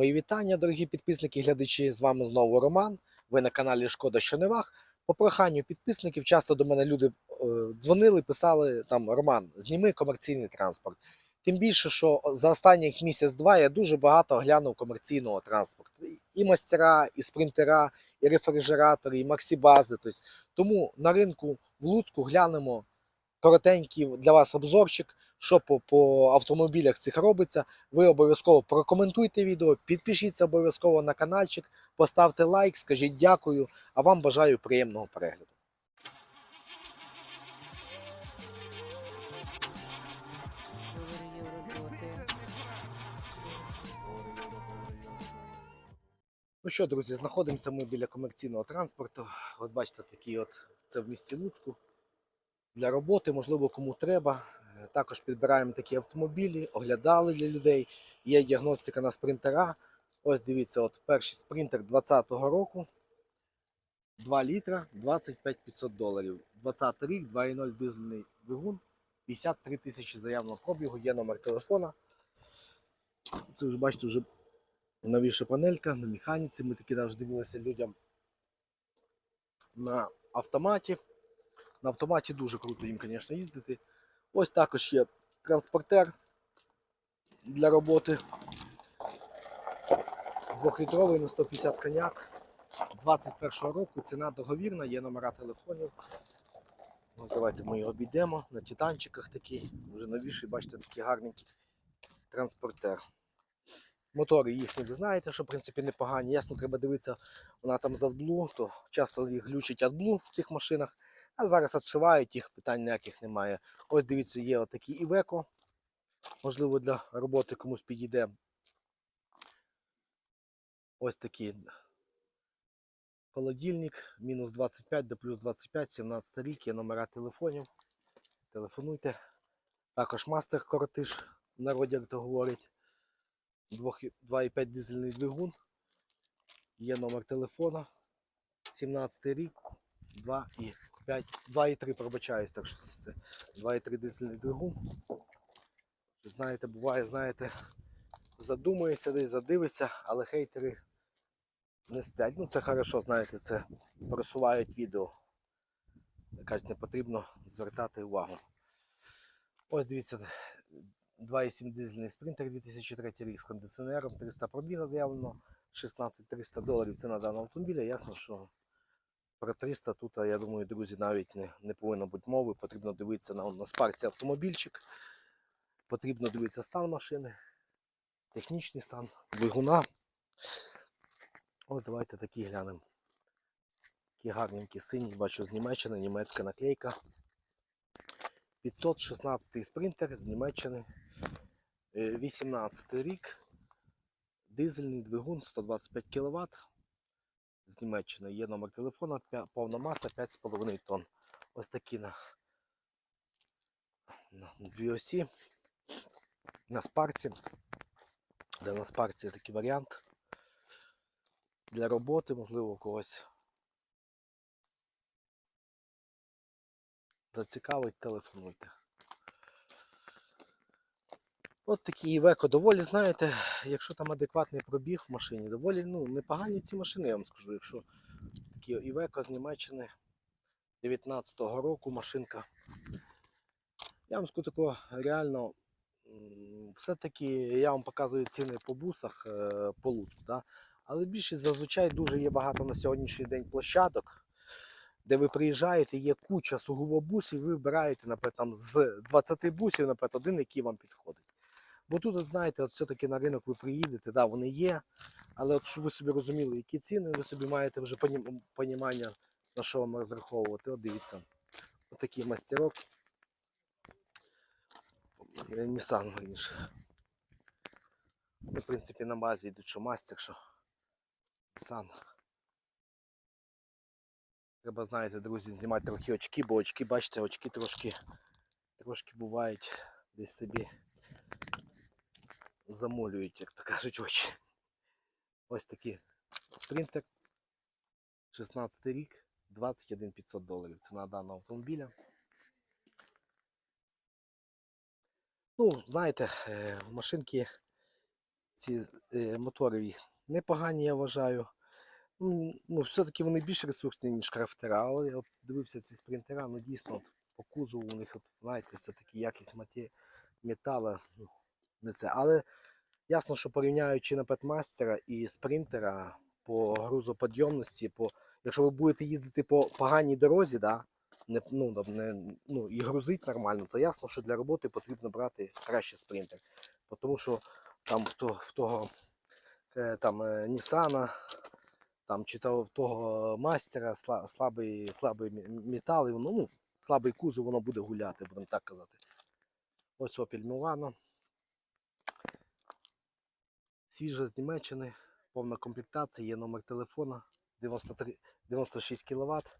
Мої вітання, дорогі підписники і глядачі. З вами знову Роман. Ви на каналі Шкода що не ваг. По проханню підписників часто до мене люди е, дзвонили, писали там Роман, зніми комерційний транспорт. Тим більше, що за останніх місяць-два я дуже багато глянув комерційного транспорту. І мастера, і спринтера, і рефрижератори, і максібази. Тобто, тому на ринку в Луцьку глянемо коротенький для вас обзорчик, що по, по автомобілях цих робиться. Ви обов'язково прокоментуйте відео, підпишіться обов'язково на каналчик, поставте лайк, скажіть дякую, а вам бажаю приємного перегляду. Ну що, друзі, знаходимося ми біля комерційного транспорту. От бачите, такий от це в місті Луцьку. Для роботи, можливо, кому треба. Е, Також підбираємо такі автомобілі, оглядали для людей. Є діагностика на спринтера. Ось дивіться, от перший спринтер 2020 року. 2 літра, 25 500 доларів. 20 рік, 2.0 дизельний двигун, 53 тисячі заявного пробігу, є номер телефона. Це вже бачите, вже новіша панелька на механіці. Ми таки навіть дивилися людям на автоматі. На автоматі дуже круто їм, звісно, їздити. Ось також є транспортер для роботи. Двохлітровий на 150 коняк. 21 року ціна договірна, є номера телефонів. Ось давайте ми його обійдемо на титанчиках такий, вже новіший, бачите, такий гарненький транспортер. Мотори їхні, ви знаєте, що в принципі непогані. Ясно, треба дивитися, вона там з AdBlue, то часто їх глючить AdBlue в цих машинах. А зараз відшивають, їх питань ніяких немає. Ось дивіться, є отакий Iveco. Можливо, для роботи комусь підійде. Ось такий холодильник, мінус 25 до плюс 25, 17 рік, є номера телефонів. Телефонуйте. Також мастер коротиш, в народі, як то говорить. 2,5 дизельний двигун. Є номер телефона. 17 рік. 2,5, 2,3 пробачаюсь, так що це 2,3 дизельний двигун. Знаєте, буває, знаєте, задумуєшся десь, задивишся, але хейтери не сплять. Ну це хорошо, знаєте, це просувають відео. Кажуть, не потрібно звертати увагу. Ось дивіться, 2,7 дизельний спринтер 2003 рік з кондиціонером, 300 пробіга заявлено, 16 300 доларів ціна даного автомобіля. Ясно, що про 300 тут, я думаю, друзі, навіть не, не повинно бути мови. Потрібно дивитися на, на спарці автомобільчик, потрібно дивитися стан машини, технічний стан двигуна. Ось давайте такі глянемо. Такі гарненькі сині, бачу з Німеччини, німецька наклейка. 516 спринтер з Німеччини. Е, 18 рік. Дизельний двигун 125 кВт. З Німеччини є номер телефона, повна маса 5,5 тонн. Ось такі на, на дві осі. На спарці. Де на спарці є такий варіант. Для роботи, можливо, у когось зацікавить, телефонуйте. От такі Івеко доволі, знаєте, якщо там адекватний пробіг в машині, доволі ну, непогані ці машини, я вам скажу. Якщо такі Івеко з Німеччини 19-го року машинка. Я вам скажу такого реально, все-таки я вам показую ціни по бусах е, по Луцьку. Да? Але більшість зазвичай дуже є багато на сьогоднішній день площадок, де ви приїжджаєте, є куча сугубо бусів, ви вибираєте, наприклад, там з 20 бусів, наприклад, один, який вам підходить. Бо тут, от, знаєте, от все-таки на ринок ви приїдете, да, вони є, але от щоб ви собі розуміли, які ціни, ви собі маєте вже понім- понімання, на що вам розраховувати. От дивіться, отакий мастерок. Е, Nissan, верніше. В принципі, на базі йдуть, що мастер, що Nissan. Треба, знаєте, друзі, знімати трохи очки, бо очки, бачите, очки трошки, трошки бувають десь собі замолюють, як то кажуть, очі. Ось такий спринтер. 16 рік, 21 500 доларів. Ціна даного автомобіля. Ну, знаєте, е, машинки ці е, мотори їх непогані, я вважаю. Ну, все-таки вони більш ресурсні, ніж крафтера, але я от дивився ці спринтера, ну дійсно от, по кузову у них, от, знаєте, все-таки якість маті... метала, ну, не це. Але ясно, що порівняючи на петмастера і спринтера по грузоподйомності, по... якщо ви будете їздити по поганій дорозі, да, не, ну, не, ну, і грузить нормально, то ясно, що для роботи потрібно брати краще спринтер. Тому що там в, то, в того е, там, е, Нісана, там, чи то в того мастера слабий, слабий метал, і воно, ну, слабий кузов, воно буде гуляти, будемо так казати. Ось Opel Milano. Свіжа з Німеччини, повна комплектація, є номер телефона 93, 96 кВт.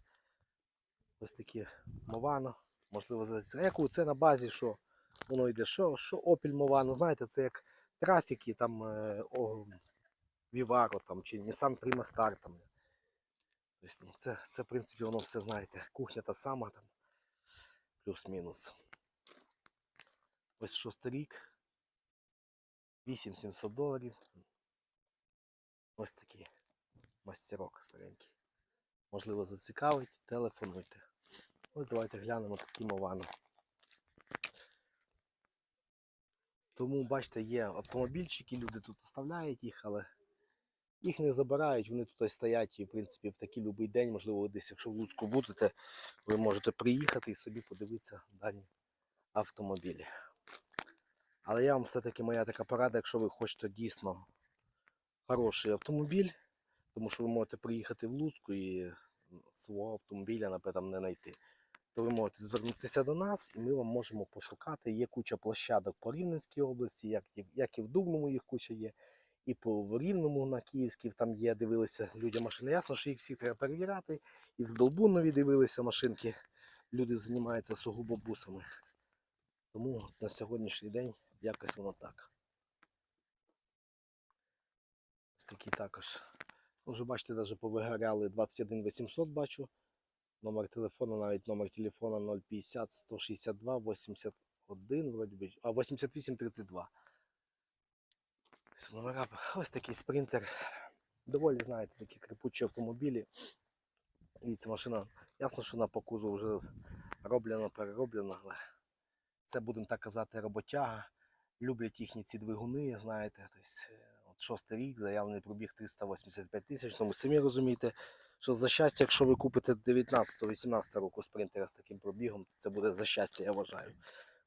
Ось такі Movano. Можливо, за як це на базі, що воно йде, що, що Opel Movano, знаєте, це як трафіки, там е, о, Vivaro там, чи Nissan Prima Star. Там. Тобто, це, це, в принципі, воно все знаєте. Кухня та сама, там, плюс-мінус. Ось шостий рік. 8700 доларів. Ось такий мастерок старенький. Можливо, зацікавить, телефонуйте. Ось давайте глянемо такі Мовано. Тому, бачите, є автомобільчики, люди тут оставляють їх, але їх не забирають, вони тут стоять і, в принципі, в такий будь-який день, можливо, десь, якщо в Луцьку будете, ви можете приїхати і собі подивитися дані автомобілі. Але я вам все-таки моя така порада, якщо ви хочете дійсно хороший автомобіль, тому що ви можете приїхати в Луцьку і свого автомобіля, наприклад, не знайти, то ви можете звернутися до нас і ми вам можемо пошукати. Є куча площадок по Рівненській області, як і, як і в Дубному їх куча є, і по Рівному на Київській там є, дивилися людям машини. Ясно, що їх всіх треба перевіряти. І в Здолбунові дивилися машинки. Люди займаються сугубо бусами. Тому на сьогоднішній день якось воно так. Ось такі також. Ну, Вже бачите, навіть повигоряли 21 800 бачу. Номер телефону, навіть номер телефона 050 162 81, вроді би, а 88 32. Ось такий спринтер. Доволі, знаєте, такі крипучі автомобілі. І ця машина, ясно, що вона по кузову вже роблена, перероблена, але це, будемо так казати, роботяга. Люблять їхні ці двигуни, знаєте. Тобто, от шостий рік, заявлений пробіг 385 тисяч. Ну, ви самі розумієте, що за щастя, якщо ви купите 19-18 року спринтера з таким пробігом, це буде за щастя, я вважаю.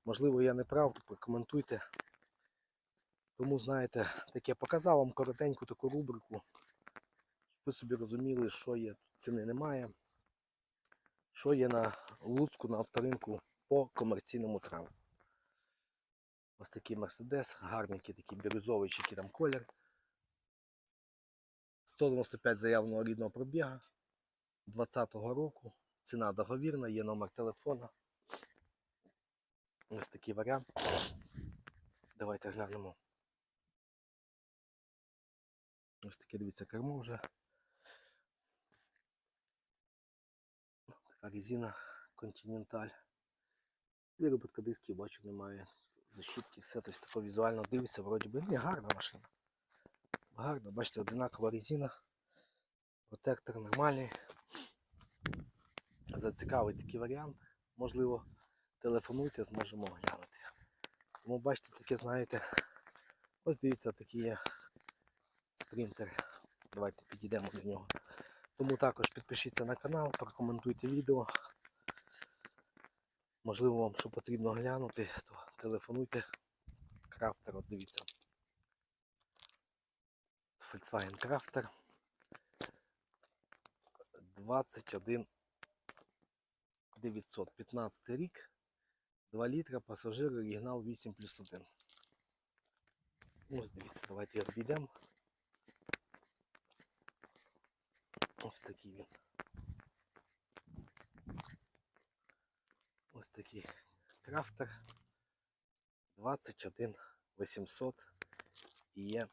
Можливо, я не прав, прокоментуйте. Тому, знаєте, так я показав вам коротеньку таку рубрику, щоб ви собі розуміли, що є. Ціни немає. Що є на Луцьку на авторинку по комерційному транспорту. Ось такий Мерседес, гарненький такий бірюзовий який там колір. 195 заявленого рідного пробіга 20-го року. Ціна договірна, є номер телефона. Ось такий варіант. Давайте глянемо. Ось таке дивіться кермо вже. Така резина Continental. Виробітка дисків бачу немає. Защитки, все, тобто тако візуально дивишся, вроді би не гарна машина. Гарно, бачите, одинакова резина. Протектор нормальний. Зацікавий такий варіант. Можливо, телефонуйте, зможемо оглянути. Тому бачите, таке, знаєте, ось дивіться, такий є спринтер. Давайте підійдемо до нього. Тому також підпишіться на канал, прокоментуйте відео. Можливо, вам що потрібно глянути, то телефонуйте. Крафтер, от дивіться. Volkswagen Crafter 21 915 рік. 2 літра, пасажир, оригінал 8 плюс 1. Ось дивіться, давайте обійдемо. Ось такий він. Ось такий крафтер 21 800 і є.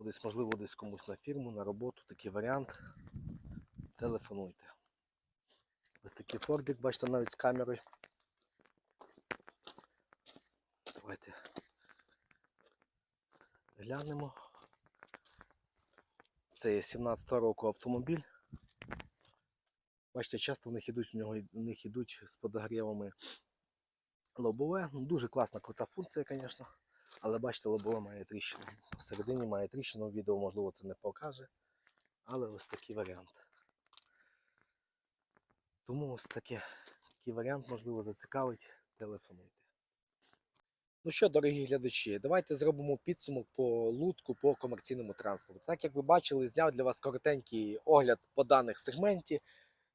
Десь, можливо, десь комусь на фірму, на роботу, такий варіант. Телефонуйте. Ось такий фордик, бачите, навіть з камерою. Давайте Глянемо. Це є 17 року автомобіль. Бачите, часто в них ідуть, в нього, в них ідуть з подогрівами лобове. Ну, Дуже класна, крута функція, звісно. Але бачите, лобове має тріщину. Всередині має тріщину, відео, можливо, це не покаже. Але ось такий варіант. Тому ось таке, такий варіант, можливо, зацікавить. Телефонуйте. Ну що, дорогі глядачі, давайте зробимо підсумок по Луцьку по комерційному транспорту. Так як ви бачили, зняв для вас коротенький огляд по даних сегменті.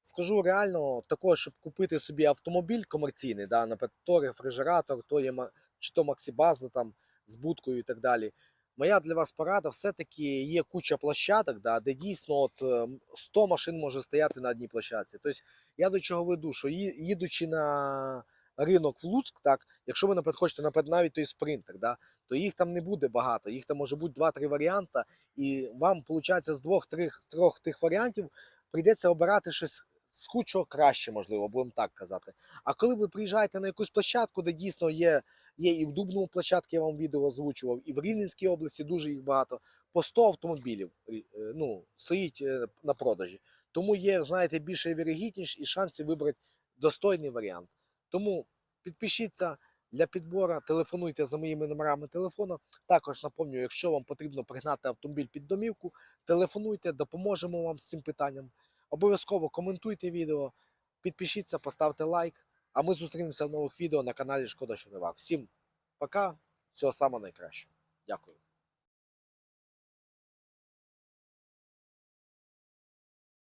Скажу реально, також, щоб купити собі автомобіль комерційний, да, наприклад, то рефрижератор, то є чи то Максибаза там з будкою і так далі. Моя для вас порада, все-таки є куча площадок, да, де дійсно от, е, 100 машин може стояти на одній площадці. Тобто я до чого веду, що їдучи на ринок в Луцьк, так, якщо ви, наприклад, хочете наприклад, навіть той спринтер, да, то їх там не буде багато, їх там може бути 2-3 варіанти, і вам, виходить, з двох-трьох трьох тих варіантів прийдеться обирати щось з худшого краще, можливо, будемо так казати. А коли ви приїжджаєте на якусь площадку, де дійсно є, є і в Дубному площадці, я вам відео озвучував, і в Рівненській області дуже їх багато, по 100 автомобілів е, ну, стоїть е, на продажі. Тому є, знаєте, більше вірогідність і шанси вибрати достойний варіант. Тому підпишіться для підбору, телефонуйте за моїми номерами телефону. Також напомню, якщо вам потрібно пригнати автомобіль під домівку, телефонуйте, допоможемо вам з цим питанням. Обов'язково коментуйте відео, підпишіться, поставте лайк. А ми зустрінемося в нових відео на каналі Шкода Щонива. Всім пока, всього самого найкращого. Дякую.